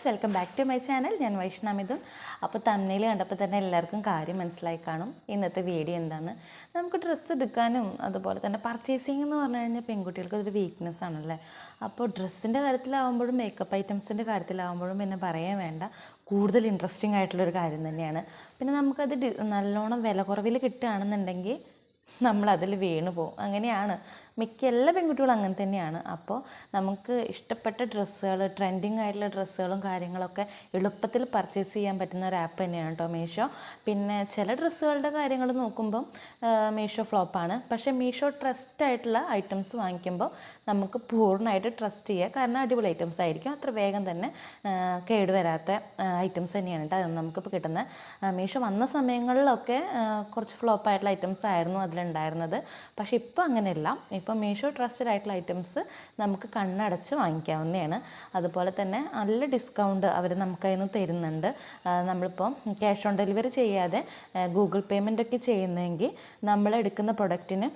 Friends welcome back to my channel. ഞാൻ വൈഷ്ണമിതും അപ്പോൾ തമ്മിൽ കണ്ടപ്പോൾ തന്നെ എല്ലാവർക്കും കാര്യം മനസ്സിലായി കാണും. ഇന്നത്തെ വീഡിയോ എന്താണ്? നമുക്ക് ഡ്രസ്സ് എടുക്കാനും അതുപോലെ തന്നെ പർച്ചേസിങ് എന്ന് പറഞ്ഞു കഴിഞ്ഞാൽ പെൺകുട്ടികൾക്ക് അതൊരു വീക്ക്നെസ് ആണല്ലേ? അപ്പോൾ ഡ്രസ്സിന്റെ കാര്യത്തിലാവുമ്പോഴും മേക്കപ്പ് ഐറ്റംസിന്റെ കാര്യത്തിലാവുമ്പോഴും പിന്നെ പറയാൻ വേണ്ട. കൂടുതൽ ഇൻട്രസ്റ്റിംഗ് ആയിട്ടുള്ളൊരു കാര്യം തന്നെയാണ്. പിന്നെ നമുക്കത് നല്ലോണം വില കുറവിൽ കിട്ടുകയാണെന്നുണ്ടെങ്കിൽ നമ്മളതിൽ വീണു പോകും അങ്ങനെയാണ്. മിക്ക എല്ലാ പെൺകുട്ടികളും അങ്ങനെ തന്നെയാണ്. അപ്പോൾ നമുക്ക് ഇഷ്ടപ്പെട്ട ഡ്രസ്സുകൾ ട്രെൻഡിങ് ആയിട്ടുള്ള ഡ്രസ്സുകളും കാര്യങ്ങളൊക്കെ എളുപ്പത്തിൽ പർച്ചേസ് ചെയ്യാൻ പറ്റുന്ന ഒരു ആപ്പ് തന്നെയാണ് കേട്ടോ മീഷോ. പിന്നെ ചില ഡ്രസ്സുകളുടെ കാര്യങ്ങൾ നോക്കുമ്പം മീഷോ ഫ്ലോപ്പാണ് പക്ഷേ മീഷോ ട്രസ്റ്റ് ആയിട്ടുള്ള ഐറ്റംസ് വാങ്ങിക്കുമ്പോൾ നമുക്ക് പൂർണമായിട്ട് ട്രസ്റ്റ് ചെയ്യുക കാരണം അടിപൊളി ഐറ്റംസ് ആയിരിക്കും. അത്ര വേഗം തന്നെ കേടുവരാത്ത ഐറ്റംസ് തന്നെയാണ് കേട്ടോ അത് നമുക്കിപ്പോൾ കിട്ടുന്നത് ആ, മീഷോ വന്ന സമയങ്ങളിലൊക്കെ കുറച്ച് ഫ്ലോപ്പായിട്ടുള്ള ഐറ്റംസ് ആയിരുന്നു അതിലുണ്ടായിരുന്നത്. പക്ഷേ ഇപ്പോൾ അങ്ങനെയല്ല. ഇപ്പോൾ മീഷോ ട്രസ്റ്റഡ് ആയിട്ടുള്ള ഐറ്റംസ് നമുക്ക് കണ്ണടച്ച് വാങ്ങിക്കാവുന്നതാണ്. അതുപോലെ തന്നെ നല്ല ഡിസ്കൗണ്ട് അവർ നമുക്ക് അതിന് തരുന്നുണ്ട്. നമ്മളിപ്പം ക്യാഷ് ഓൺ ഡെലിവറി ചെയ്യാതെ ഗൂഗിൾ പേയ്മെന്റ് ഒക്കെ ചെയ്യുന്നതെങ്കിൽ നമ്മൾ എടുക്കുന്ന പ്രൊഡക്റ്റിന്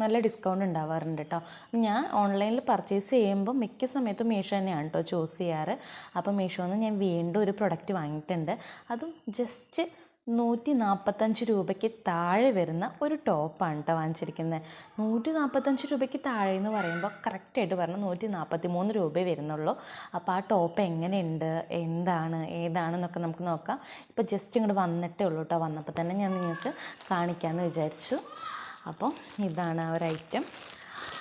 നല്ല ഡിസ്കൗണ്ട് ഉണ്ടാവാറുണ്ട് കേട്ടോ. ഞാൻ ഓൺലൈനിൽ പർച്ചേസ് ചെയ്യുമ്പോൾ മിക്ക സമയത്തും മീഷോ തന്നെയാണ് കേട്ടോ ചൂസ് ചെയ്യാറ്. അപ്പോൾ മീഷോന്ന് ഞാൻ വീണ്ടും ഒരു പ്രൊഡക്റ്റ് വാങ്ങിയിട്ടുണ്ട്. അതും ജസ്റ്റ് നൂറ്റി നാൽപ്പത്തഞ്ച് രൂപയ്ക്ക് താഴെ വരുന്ന ഒരു ടോപ്പാണ് കേട്ടോ വാങ്ങിച്ചിരിക്കുന്നത് നൂറ്റി നാൽപ്പത്തഞ്ച് രൂപയ്ക്ക് താഴെ എന്ന് പറയുമ്പോൾ കറക്റ്റായിട്ട് പറഞ്ഞാൽ നൂറ്റി നാൽപ്പത്തി മൂന്ന് രൂപയെ വരുന്നുള്ളൂ. അപ്പോൾ ആ ടോപ്പ് എങ്ങനെയുണ്ട്? എന്താണ്? ഏതാണെന്നൊക്കെ നമുക്ക് നോക്കാം. ഇപ്പോൾ ജസ്റ്റ് ഇങ്ങോട്ട് വന്നിട്ടേ ഉള്ളൂ കേട്ടോ വന്നപ്പോൾ തന്നെ ഞാൻ നിങ്ങൾക്ക് കാണിക്കാമെന്ന് വിചാരിച്ചു. അപ്പോൾ ഇതാണ് ഒരു ഐറ്റം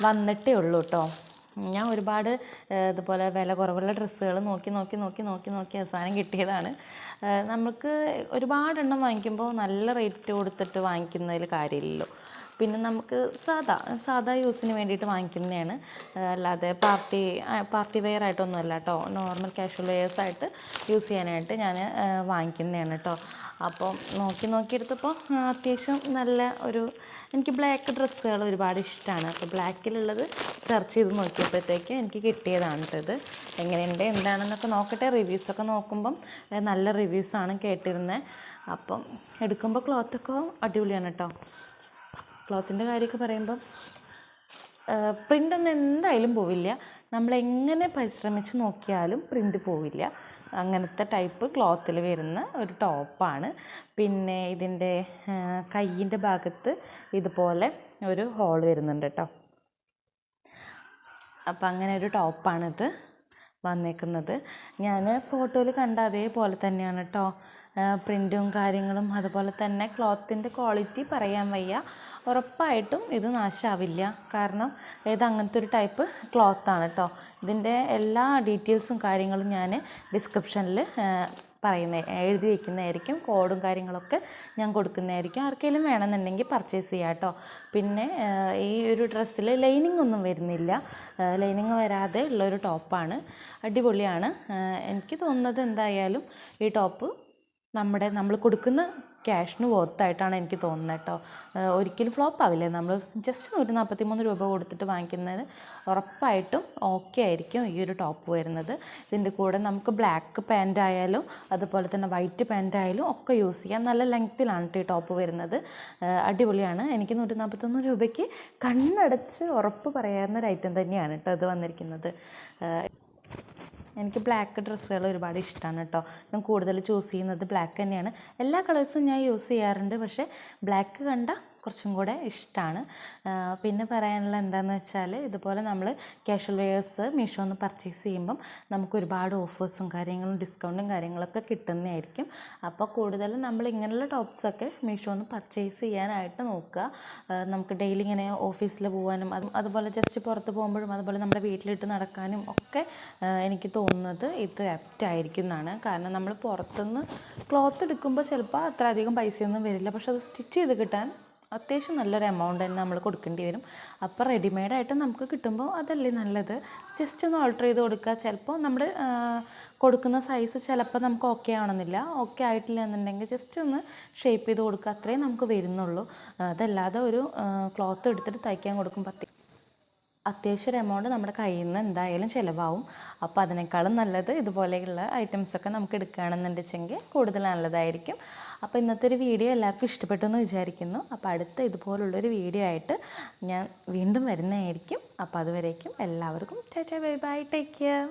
വന്നിട്ടേ ഉള്ളൂ കേട്ടോ ഞാൻ ഒരുപാട് ഇതുപോലെ വില കുറവുള്ള ഡ്രസ്സുകൾ നോക്കി നോക്കി നോക്കി നോക്കി നോക്കി അവസാനം കിട്ടിയതാണ്. നമുക്ക് ഒരുപാടെണ്ണം വാങ്ങിക്കുമ്പോൾ നല്ല റേറ്റ് കൊടുത്തിട്ട് വാങ്ങിക്കുന്നതിൽ കാര്യമില്ലല്ലോ. പിന്നെ നമുക്ക് സാധാ സാധാ യൂസിന് വേണ്ടിയിട്ട് വാങ്ങിക്കുന്നതാണ്. അല്ലാതെ പാർട്ടി പാർട്ടി വെയർ ആയിട്ടൊന്നുമല്ല കേട്ടോ. നോർമൽ കാഷ്വൽ വെയേഴ്സ് ആയിട്ട് യൂസ് ചെയ്യാനായിട്ട് ഞാൻ വാങ്ങിക്കുന്നതാണ് കേട്ടോ. അപ്പോൾ നോക്കി നോക്കിയെടുത്തപ്പോൾ അത്യാവശ്യം നല്ല ഒരു എനിക്ക് ബ്ലാക്ക് ഡ്രസ്സുകൾ ഒരുപാട് ഇഷ്ടമാണ് അപ്പോൾ ബ്ലാക്കിലുള്ളത് സെർച്ച് ചെയ്ത് നോക്കിയപ്പോഴത്തേക്കും എനിക്ക് കിട്ടിയതാണ് ട്ടോ ഇത്. എങ്ങനെയുണ്ട് എന്താണെന്നൊക്കെ നോക്കട്ടെ. റിവ്യൂസൊക്കെ നോക്കുമ്പം നല്ല റിവ്യൂസാണ് കേട്ടിരുന്നത് അപ്പം എടുക്കുമ്പോൾ ക്ലോത്തൊക്കെ അടിപൊളിയാണ് കേട്ടോ ക്ലോത്തിന്റെ കാര്യമൊക്കെ പറയുമ്പം പ്രിന്റൊന്നും എന്തായാലും പോവില്ല. നമ്മൾ എങ്ങനെ പരിശ്രമിച്ച് നോക്കിയാലും പ്രിന്റ് പോവില്ല. അങ്ങനത്തെ ടൈപ്പ് ക്ലോത്തിൽ വരുന്ന ഒരു ടോപ്പാണ് പിന്നെ ഇതിന്റെ കയ്യിന്റെ ഭാഗത്ത് ഇതുപോലെ ഒരു ഹോൾ വരുന്നുണ്ട് കേട്ടോ അപ്പം അങ്ങനെ ഒരു ടോപ്പാണിത് വന്നേക്കുന്നത്. ഞാൻ ഫോട്ടോയിൽ കണ്ട അതേപോലെ തന്നെയാണ് കേട്ടോ പ്രിന്റും കാര്യങ്ങളും അതുപോലെ തന്നെ ക്ലോത്തിന്റെ ക്വാളിറ്റി പറയാൻ വയ്യ. ഉറപ്പായിട്ടും ഇത് നാശാവില്ല. കാരണം ഇത് അങ്ങനത്തെ ഒരു ടൈപ്പ് ക്ലോത്താണ് കേട്ടോ ഇതിന്റെ എല്ലാ ഡീറ്റെയിൽസും കാര്യങ്ങളും ഞാൻ ഡിസ്ക്രിപ്ഷനിൽ പറയുന്ന എഴുതി വയ്ക്കുന്നതായിരിക്കും കോഡും കാര്യങ്ങളൊക്കെ ഞാൻ കൊടുക്കുന്നതായിരിക്കും. ആർക്കെങ്കിലും വേണമെന്നുണ്ടെങ്കിൽ പർച്ചേസ് ചെയ്യാം കേട്ടോ. പിന്നെ ഈ ഒരു ഡ്രസ്സിൽ ലൈനിങ് ഒന്നും വരുന്നില്ല. ലൈനിങ് വരാതെ ഉള്ളൊരു ടോപ്പാണ് അടിപൊളിയാണ്. എനിക്ക് തോന്നുന്നത് എന്തായാലും ഈ ടോപ്പ് നമ്മുടെ നമ്മൾ കൊടുക്കുന്ന ക്യാഷിന് വർത്തായിട്ടാണ് എനിക്ക് തോന്നുന്നത് കേട്ടോ. ഒരിക്കലും ഫ്ലോപ്പ് ആവില്ല. നമ്മൾ ജസ്റ്റ് നൂറ്റി നാൽപ്പത്തി മൂന്ന് രൂപ കൊടുത്തിട്ട് വാങ്ങിക്കുന്നത് ഉറപ്പായിട്ടും ഓക്കെ ആയിരിക്കും ഈ ഒരു ടോപ്പ് വരുന്നത്. ഇതിന്റെ കൂടെ നമുക്ക് ബ്ലാക്ക് പാന്റ് ആയാലും അതുപോലെ തന്നെ വൈറ്റ് പാന്റ് ആയാലും ഒക്കെ യൂസ് ചെയ്യാം. നല്ല ലെങ്ത്തിലാണ് ഈ ടോപ്പ് വരുന്നത്. അടിപൊളിയാണ്. എനിക്ക് നൂറ്റി നാൽപ്പത്തൊന്ന് രൂപയ്ക്ക് കണ്ണടച്ച് ഉറപ്പ് പറയാവുന്ന ഒരു ഐറ്റം തന്നെയാണ് കേട്ടോ അത് വന്നിരിക്കുന്നത്. എനിക്ക് ബ്ലാക്ക് ഡ്രസ്സുകൾ ഒരുപാട് ഇഷ്ടമാണ് കേട്ടോ. ഞാൻ കൂടുതൽ ചൂസ് ചെയ്യുന്നത് ബ്ലാക്ക് തന്നെയാണ്. എല്ലാ കളേഴ്സും ഞാൻ യൂസ് ചെയ്യാറുണ്ട്. പക്ഷേ ബ്ലാക്ക് കണ്ട കുറച്ചും കൂടെ ഇഷ്ടമാണ് പിന്നെ പറയാനുള്ള എന്താണെന്ന് വെച്ചാൽ ഇതുപോലെ നമ്മൾ ക്യാഷ്വൽ വെയേഴ്സ് മീഷോ നിന്ന് പർച്ചേസ് ചെയ്യുമ്പം നമുക്ക് ഒരുപാട് ഓഫേഴ്സും കാര്യങ്ങളും ഡിസ്കൗണ്ടും കാര്യങ്ങളൊക്കെ കിട്ടുന്നതായിരിക്കും. അപ്പോൾ കൂടുതലും നമ്മൾ ഇങ്ങനെയുള്ള ടോപ്സൊക്കെ മീഷോ നിന്ന് പർച്ചേസ് ചെയ്യാനായിട്ട് നോക്കുക. നമുക്ക് ഡെയിലി ഇങ്ങനെ ഓഫീസിൽ പോകാനും അത് അതുപോലെ ജസ്റ്റ് പുറത്ത് പോകുമ്പോഴും അതുപോലെ നമ്മുടെ വീട്ടിലിട്ട് നടക്കാനും ഒക്കെ എനിക്ക് തോന്നുന്നത് ഇത് ആപ്റ്റ് ആയിരിക്കും എന്നാണ്. കാരണം നമ്മൾ പുറത്തുനിന്ന് ക്ലോത്ത് എടുക്കുമ്പോൾ ചിലപ്പോൾ അത്ര അധികം പൈസയൊന്നും വരില്ല. പക്ഷെ അത് സ്റ്റിച്ച് ചെയ്ത് കിട്ടാൻ അത്യാവശ്യം നല്ലൊരു എമൗണ്ട് തന്നെ നമ്മൾ കൊടുക്കേണ്ടി വരും. അപ്പോൾ റെഡിമെയ്ഡായിട്ട് നമുക്ക് കിട്ടുമ്പോൾ അതല്ലേ നല്ലത്? ജസ്റ്റ് ഒന്ന് ഓൾട്ടർ ചെയ്ത് കൊടുക്കുക ചിലപ്പോൾ നമ്മൾ കൊടുക്കുന്ന സൈസ് ചിലപ്പോൾ നമുക്ക് ഓക്കെ ആവണമെന്നില്ല. ഓക്കെ ആയിട്ടില്ല എന്നുണ്ടെങ്കിൽ ജസ്റ്റ് ഒന്ന് ഷേപ്പ് ചെയ്ത് കൊടുക്കുക അത്രേ നമുക്ക് വരുന്നുള്ളൂ. അതല്ലാതെ ഒരു ക്ലോത്ത് എടുത്തിട്ട് തയ്ക്കാൻ കൊടുക്കും അത്യ- അത്യാവശ്യം ഒരു എമൗണ്ട് നമ്മുടെ കയ്യിൽ നിന്ന് എന്തായാലും ചിലവാകും അപ്പോൾ അതിനേക്കാളും നല്ലത് ഇതുപോലെയുള്ള ഐറ്റംസൊക്കെ നമുക്ക് എടുക്കുകയാണെന്നുണ്ടെച്ചെങ്കിൽ കൂടുതൽ നല്ലതായിരിക്കും. അപ്പോൾ ഇന്നത്തെ ഒരു വീഡിയോ എല്ലാവർക്കും ഇഷ്ടപ്പെട്ടു എന്ന് വിചാരിക്കുന്നു. അപ്പോൾ അടുത്ത ഇതുപോലുള്ളൊരു വീഡിയോ ആയിട്ട് ഞാൻ വീണ്ടും വരുന്നതായിരിക്കും. അപ്പോൾ അതുവരേക്കും എല്ലാവർക്കും tata bye bye take care